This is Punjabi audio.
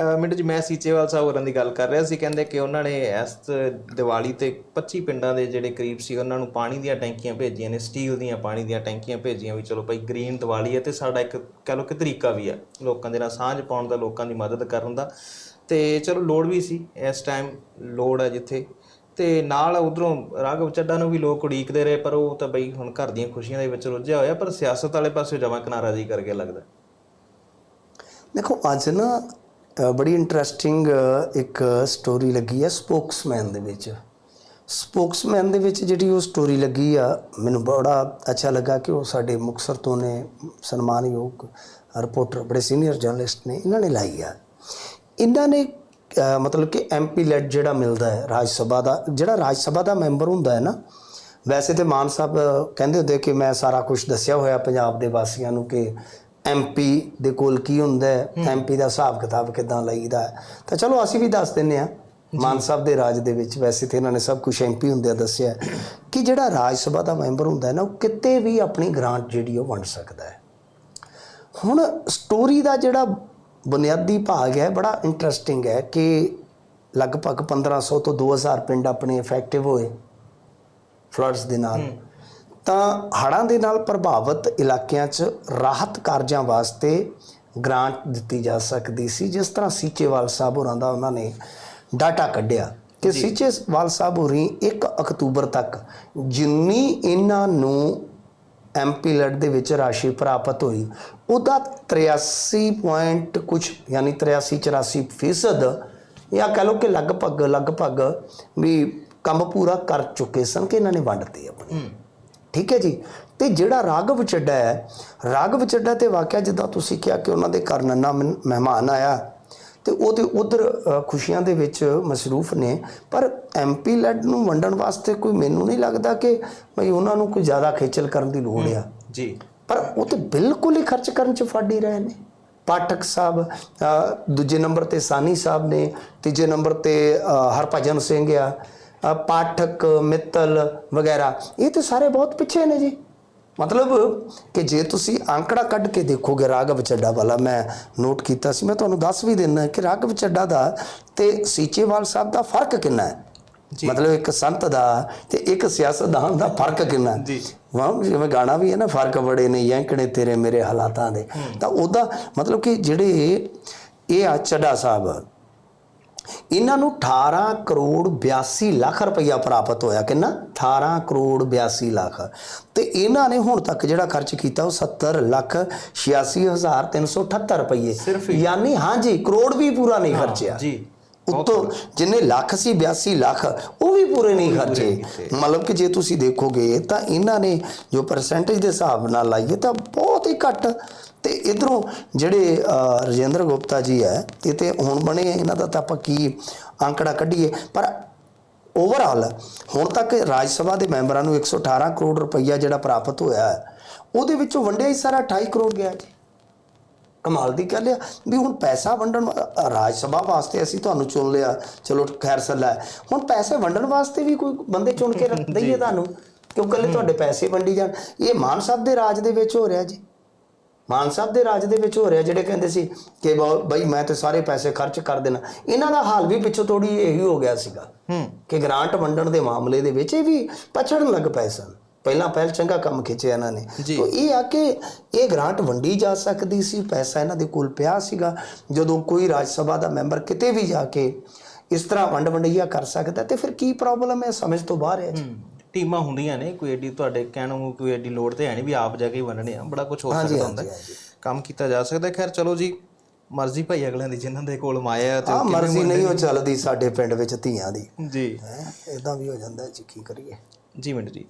ਮਿੰਟ ਜੀ, ਮੈਂ ਸੀਚੇਵਾਲ ਸਾਹਿਬ ਹੋਰਾਂ ਦੀ ਗੱਲ ਕਰ ਰਿਹਾ ਸੀ, ਕਹਿੰਦੇ ਕਿ ਉਹਨਾਂ ਨੇ ਇਸ ਦੀਵਾਲੀ ਤੇ 25 ਪਿੰਡਾਂ ਦੇ ਜਿਹੜੇ ਕਰੀਬ ਸੀ, ਉਹਨਾਂ ਨੂੰ ਪਾਣੀ ਦੀਆਂ ਟੈਂਕੀਆਂ ਭੇਜੀਆਂ ਨੇ, ਸਟੀਲ ਦੀਆਂ ਪਾਣੀ ਦੀਆਂ ਟੈਂਕੀਆਂ ਭੇਜੀਆਂ ਵੀ, ਚਲੋ ਭਾਈ ਗ੍ਰੀਨ ਦੀਵਾਲੀ ਹੈ ਤੇ ਸਾਡਾ ਇੱਕ ਕਹ ਲਓ ਕਿ ਤਰੀਕਾ ਵੀ ਹੈ, ਲੋਕਾਂ ਦੇ ਨਾਲ ਸਾਂਝ ਪਾਉਣ ਦਾ, ਲੋਕਾਂ ਦੀ ਮਦਦ ਕਰਨ ਦਾ, ਤੇ ਚਲੋ ਲੋੜ ਵੀ ਸੀ, ਇਸ ਟਾਈਮ ਲੋੜ ਹੈ ਜਿੱਥੇ, ਤੇ ਨਾਲ ਉਧਰੋਂ ਰਾਘਵ ਚੱਡਾ ਨੂੰ ਵੀ ਲੋਕ ਉਡੀਕਦੇ ਰਹੇ, ਪਰ ਉਹ ਤਾਂ ਬਈ ਹੁਣ ਘਰ ਦੀਆਂ ਖੁਸ਼ੀਆਂ ਦੇ ਵਿੱਚ ਰੁੱਝਿਆ ਹੋਇਆ, ਪਰ ਸਿਆਸਤ ਵਾਲੇ ਪਾਸੇ ਜਮਾ ਕਿਨਾਰਾ ਜੀ ਕਰਕੇ ਲੱਗਦਾ। ਦੇਖੋ, ਅੱਜ ਨਾ ਬੜੀ ਇੰਟਰਸਟਿੰਗ ਇੱਕ ਸਟੋਰੀ ਲੱਗੀ ਹੈ ਸਪੋਕਸਮੈਨ ਦੇ ਵਿੱਚ। ਸਪੋਕਸਮੈਨ ਦੇ ਵਿੱਚ ਜਿਹੜੀ ਉਹ ਸਟੋਰੀ ਲੱਗੀ ਆ, ਮੈਨੂੰ ਬੜਾ ਅੱਛਾ ਲੱਗਾ ਕਿ ਉਹ ਸਾਡੇ ਮੁਕਤਸਰ ਤੋਂ ਨੇ ਸਨਮਾਨਯੋਗ ਰਿਪੋਰਟਰ ਬੜੇ ਸੀਨੀਅਰ ਜਰਨਲਿਸਟ ਨੇ, ਇਹਨਾਂ ਨੇ ਲਾਈ ਆ। ਇਹਨਾਂ ਨੇ ਮਤਲਬ ਕਿ ਐਮਪੀ ਲੈਡ ਜਿਹੜਾ ਮਿਲਦਾ ਹੈ ਰਾਜ ਸਭਾ ਦਾ, ਜਿਹੜਾ ਰਾਜ ਸਭਾ ਦਾ ਮੈਂਬਰ ਹੁੰਦਾ ਹੈ ਨਾ, ਵੈਸੇ ਤੇ ਮਾਨ ਸਾਹਿਬ ਕਹਿੰਦੇ ਹੁੰਦੇ ਕਿ ਮੈਂ ਸਾਰਾ ਕੁਝ ਦੱਸਿਆ ਹੋਇਆ ਪੰਜਾਬ ਦੇ ਵਾਸੀਆਂ ਨੂੰ ਕਿ ਐਮਪੀ ਦੇ ਕੋਲ ਕੀ ਹੁੰਦਾ ਹੈ? ਐਮਪੀ ਦਾ ਹਿਸਾਬ ਕਿਤਾਬ ਕਿਦਾਂ ਲਈਦਾ ਹੈ? ਤਾਂ ਚਲੋ ਅਸੀਂ ਵੀ ਦੱਸ ਦਿੰਨੇ ਆ ਮਾਨ ਸਾਹਿਬ ਦੇ ਰਾਜ ਦੇ ਵਿੱਚ ਵੈਸੇ ਤੇ ਇਹਨਾਂ ਨੇ ਸਭ ਕੁਝ ਐਮਪੀ ਹੁੰਦਿਆਂ ਦੱਸਿਆ ਕਿ ਜਿਹੜਾ ਰਾਜ ਸਭਾ ਦਾ ਮੈਂਬਰ ਹੁੰਦਾ ਹੈ ਨਾ ਉਹ ਕਿਤੇ ਵੀ ਆਪਣੀ ਗ੍ਰਾਂਟ ਜਿਹੜੀ ਉਹ ਵੰਡ ਸਕਦਾ ਹੈ। ਹੁਣ ਸਟੋਰੀ ਦਾ ਜਿਹੜਾ ਬੁਨਿਆਦੀ ਭਾਗ ਹੈ ਬੜਾ ਇੰਟਰਸਟਿੰਗ ਹੈ ਕਿ ਲਗਭਗ 1500 ਤੋਂ 2000 ਪਿੰਡ ਆਪਣੇ ਇਫੈਕਟਿਵ ਹੋਏ ਫਲੱਡਸ ਦੇ ਨਾਲ। ਤਾਂ ਹੜ੍ਹਾਂ ਦੇ ਨਾਲ ਪ੍ਰਭਾਵਿਤ ਇਲਾਕਿਆਂ 'ਚ ਰਾਹਤ ਕਾਰਜਾਂ ਵਾਸਤੇ ਗ੍ਰਾਂਟ ਦਿੱਤੀ ਜਾ ਸਕਦੀ ਸੀ ਜਿਸ ਤਰ੍ਹਾਂ ਸੀਚੇਵਾਲ ਸਾਹਿਬ ਹੋਰਾਂ ਦਾ ਉਹਨਾਂ ਨੇ ਡਾਟਾ ਕੱਢਿਆ ਕਿ ਸੀਚੇਵਾਲ ਸਾਹਿਬ ਹੋਰੀ 1 ਅਕਤੂਬਰ ਤੱਕ ਜਿੰਨੀ ਇਹਨਾਂ ਨੂੰ ਐਮਪੀ ਲੈਟ ਦੇ ਵਿੱਚ ਰਾਸ਼ੀ ਪ੍ਰਾਪਤ ਹੋਈ ਉਹਦਾ 83 ਪੁਆਇੰਟ ਕੁਝ ਯਾਨੀ 83 84 ਫੀਸਦ ਜਾਂ ਕਹ ਲਓ ਕਿ ਲਗਭਗ ਲਗਭਗ ਵੀ ਕੰਮ ਪੂਰਾ ਕਰ ਚੁੱਕੇ ਸਨ ਕਿ ਇਹਨਾਂ ਨੇ ਵੰਡਤੇ ਆਪਣੀ। ਠੀਕ ਹੈ ਜੀ? ਤੇ ਜਿਹੜਾ ਰਾਘਵ ਚੱਡਾ ਹੈ ਰਾਘਵ ਚੱਡਾ ਤੇ ਵਾਕਿਆ ਜਿੱਦਾਂ ਤੁਸੀਂ ਕਿਹਾ ਕਿ ਉਹਨਾਂ ਦੇ ਘਰ ਨੰਨਾ ਮਹਿ- ਮਹਿਮਾਨ ਆਇਆ ਤੇ ਉਹ ਤੇ ਉਧਰ ਖੁਸ਼ੀਆਂ ਦੇ ਵਿੱਚ ਮਸਰੂਫ ਨੇ ਪਰ ਐਮਪੀ ਲੈਡ ਨੂੰ ਵੰਡਣ ਵਾਸਤੇ ਕੋਈ ਮੈਨੂੰ ਨਹੀਂ ਲੱਗਦਾ ਕਿ ਭਈ ਉਹਨਾਂ ਨੂੰ ਕੋਈ ਜ਼ਿਆਦਾ ਖੇਚਲ ਕਰਨ ਦੀ ਲੋੜ ਆ। ਜੀ। ਪਰ ਉਹ ਤੇ ਬਿਲਕੁਲ ਹੀ ਖਰਚ ਕਰਨ ਚ ਫੜ ਹੀ ਰਹੇ ਨੇ। ਪਾਠਕ ਸਾਹਿਬ ਦੂਜੇ ਨੰਬਰ ਤੇ ਸਾਨੀ ਸਾਹਿਬ ਨੇ ਤੀਜੇ ਨੰਬਰ ਤੇ ਹਰਭਜਨ ਸਿੰਘ ਆ ਪਾਠਕ ਮਿੱਤਲ ਵਗੈਰਾ। ਇਹ ਤੇ ਸਾਰੇ ਬਹੁਤ ਪਿੱਛੇ ਨੇ ਜੀ। ਮਤਲਬ ਕਿ ਜੇ ਤੁਸੀਂ ਅੰਕੜਾ ਕੱਢ ਕੇ ਦੇਖੋਗੇ ਰਾਘਵ ਚੱਡਾ ਵਾਲਾ ਮੈਂ ਨੋਟ ਕੀਤਾ ਸੀ ਮੈਂ ਤੁਹਾਨੂੰ ਦੱਸ ਵੀ ਦਿੰਦਾ ਕਿ ਰਾਘਵ ਚੱਡਾ ਦਾ ਤੇ ਸੀਚੇਵਾਲ ਸਾਹਿਬ ਦਾ ਫ਼ਰਕ ਕਿੰਨਾ ਹੈ? ਮਤਲਬ ਇੱਕ ਸੰਤ ਦਾ ਤੇ ਇੱਕ ਸਿਆਸਤਦਾਨ ਦਾ ਫ਼ਰਕ ਕਿੰਨਾ ਹੈ? ਜੀ। ਵਾਹ ਜਿਵੇਂ ਗਾਣਾ ਵੀ ਹੈ ਨਾ ਫ਼ਰਕ ਬੜੇ ਨੇ ਯੈਂਕੜੇ ਤੇਰੇ ਮੇਰੇ ਹਾਲਾਤਾਂ ਦੇ। ਤਾਂ ਉਹਦਾ ਮਤਲਬ ਕਿ ਜਿਹੜੇ ਇਹ ਆ ਚੱਡਾ ਸਾਹਿਬ ਇਹਨਾਂ ਨੂੰ 18 ਕਰੋੜ 82 ਲੱਖ ਰੁਪਈਆ ਪ੍ਰਾਪਤ ਹੋਇਆ। ਕਿੰਨਾ? 18 ਕਰੋੜ 82 ਲੱਖ। ਤੇ ਇਹਨਾਂ ਨੇ ਹੁਣ ਤੱਕ ਜਿਹੜਾ ਖਰਚ ਕੀਤਾ ਉਹ 70 ਲੱਖ 86378 ਰੁਪਈਏ। ਸਿਰਫ ਯਾਨੀ ਹਾਂਜੀ ਕਰੋੜ ਵੀ ਪੂਰਾ ਨਹੀਂ ਖਰਚਿਆ। ਜੀ। ਉਤੋਂ ਜਿੰਨੇ ਲੱਖ ਸੀ 82 ਲੱਖ ਉਹ ਵੀ ਪੂਰੇ ਨਹੀਂ ਖਰਚੇ। ਮਤਲਬ ਕਿ ਜੇ ਤੁਸੀਂ ਦੇਖੋਗੇ ਤਾਂ ਇਹਨਾਂ ਨੇ ਜੋ ਪਰਸੈਂਟੇਜ ਦੇ ਹਿਸਾਬ ਨਾਲ ਲਾਈਏ ਤਾਂ ਬਹੁਤ ਹੀ ਘੱਟ। ਤੇ ਇਧਰੋਂ ਜਿਹੜੇ ਰਜਿੰਦਰ ਗੁਪਤਾ ਜੀ ਹੈ ਇਹ ਤੇ ਹੁਣ ਬਣੇ ਇਹਨਾਂ ਦਾ ਤਾਂ ਆਪਾਂ ਕੀ ਅੰਕੜਾ ਕੱਢੀਏ। ਪਰ ਓਵਰਆਲ ਹੁਣ ਤੱਕ ਰਾਜ ਸਭਾ ਦੇ ਮੈਂਬਰਾਂ ਨੂੰ 118 ਕਰੋੜ ਰੁਪਈਆ ਜਿਹੜਾ ਪ੍ਰਾਪਤ ਹੋਇਆ ਹੈ ਉਹਦੇ ਵਿੱਚੋਂ ਵੰਡਿਆ ਹੀ ਸਾਰਾ 28 ਕਰੋੜ ਗਿਆ ਜੀ। ਕਮਾਲ ਦੀ ਗੱਲ ਆ ਵੀ ਹੁਣ ਪੈਸਾ ਵੰਡਣ ਰਾਜ ਸਭਾ ਵਾਸਤੇ ਅਸੀਂ ਤੁਹਾਨੂੰ ਚੁਣ ਲਿਆ। ਚਲੋ ਖੈਰ ਸੱਲਾ। ਹੁਣ ਪੈਸੇ ਵੰਡਣ ਵਾਸਤੇ ਵੀ ਕੋਈ ਬੰਦੇ ਚੁਣ ਕੇ ਰੱਖ ਦਈਏ ਤੁਹਾਨੂੰ ਕਿਉਂ ਕੱਲੇ ਤੁਹਾਡੇ ਪੈਸੇ ਵੰਡੀ ਜਾਣ? ਇਹ ਮਾਨ ਸਾਹਿਬ ਦੇ ਰਾਜ ਦੇ ਵਿੱਚ ਹੋ ਰਿਹਾ ਜੀ। ਮਾਨ ਸਾਹਿਬ ਦੇ ਰਾਜ ਦੇ ਵਿੱਚ ਹੋ ਰਿਹਾ ਜਿਹੜੇ ਕਹਿੰਦੇ ਸੀ ਕਿ ਬਈ ਮੈਂ ਤੇ ਸਾਰੇ ਪੈਸੇ ਖਰਚ ਕਰ ਦੇਣਾ। ਇਹਨਾਂ ਦਾ ਹਾਲ ਵੀ ਪਿੱਛੋਂ ਥੋੜੀ ਇਹੀ ਹੋ ਗਿਆ ਸੀਗਾ ਕਿ ਗ੍ਰਾਂਟ ਵੰਡਣ ਦੇ ਮਾਮਲੇ ਦੇ ਵਿੱਚ ਇਹ ਵੀ ਪਛੜਨ ਲੱਗ ਪਏ ਸਨ। ਪਹਿਲਾਂ ਪਹਿਲ ਚੰਗਾ ਕੰਮ ਖਿੱਚਿਆ ਇਹਨਾਂ ਨੇ। ਤਾਂ ਇਹ ਆ ਕਿ ਇਹ ਗ੍ਰਾਂਟ ਵੰਡੀ ਜਾ ਸਕਦੀ ਸੀ ਪੈਸਾ ਇਹਨਾਂ ਦੇ ਕੋਲ ਪਿਆ ਸੀਗਾ। ਜਦੋਂ ਕੋਈ ਰਾਜ ਸਭਾ ਦਾ ਮੈਂਬਰ ਕਿਤੇ ਵੀ ਜਾ ਕੇ ਇਸ ਤਰ੍ਹਾਂ ਵੰਡ ਵੰਡਈਆ ਕਰ ਸਕਦਾ ਤੇ ਫਿਰ ਕੀ ਪ੍ਰੋਬਲਮ ਹੈ ਸਮਝ ਤੋਂ ਬਾਹਰ ਹੈ। ਟੀਮਾਂ ਹੁੰਦੀਆਂ ਨੇ ਕੋਈ ਐਡੀ ਤੁਹਾਡੇ ਕਹਿਣ ਨੂੰ ਕੋਈ ਐਡੀ ਲੋੜ ਤੇ ਹੈ ਨਹੀਂ ਵੀ ਆਪ ਜਾ ਕੇ ਵੰਡਣੇ ਆ ਬੜਾ ਕੁਝ ਹੋ ਸਕਦਾ ਹੁੰਦਾ। ਕੰਮ ਕੀਤਾ ਜਾ ਸਕਦਾ ਖੈਰ ਚਲੋ ਜੀ ਮਰਜ਼ੀ ਭਾਈ ਅਗਲਿਆਂ ਦੀ ਜਿਨ੍ਹਾਂ ਦੇ ਕੋਲ ਮਾਇਆ ਤੇ ਕਿਵੇਂ ਮਰਜ਼ੀ ਨਹੀਂ ਉਹ ਚੱਲਦੀ ਸਾਡੇ ਪਿੰਡ ਵਿੱਚ ਧੀਆਂ ਦੀ। ਜੀ। ਇਦਾਂ ਵੀ ਹੋ ਜਾਂਦਾ ਜੀ ਕੀ ਕਰੀਏ। ਜੀ ਮਿੰਟ ਜੀ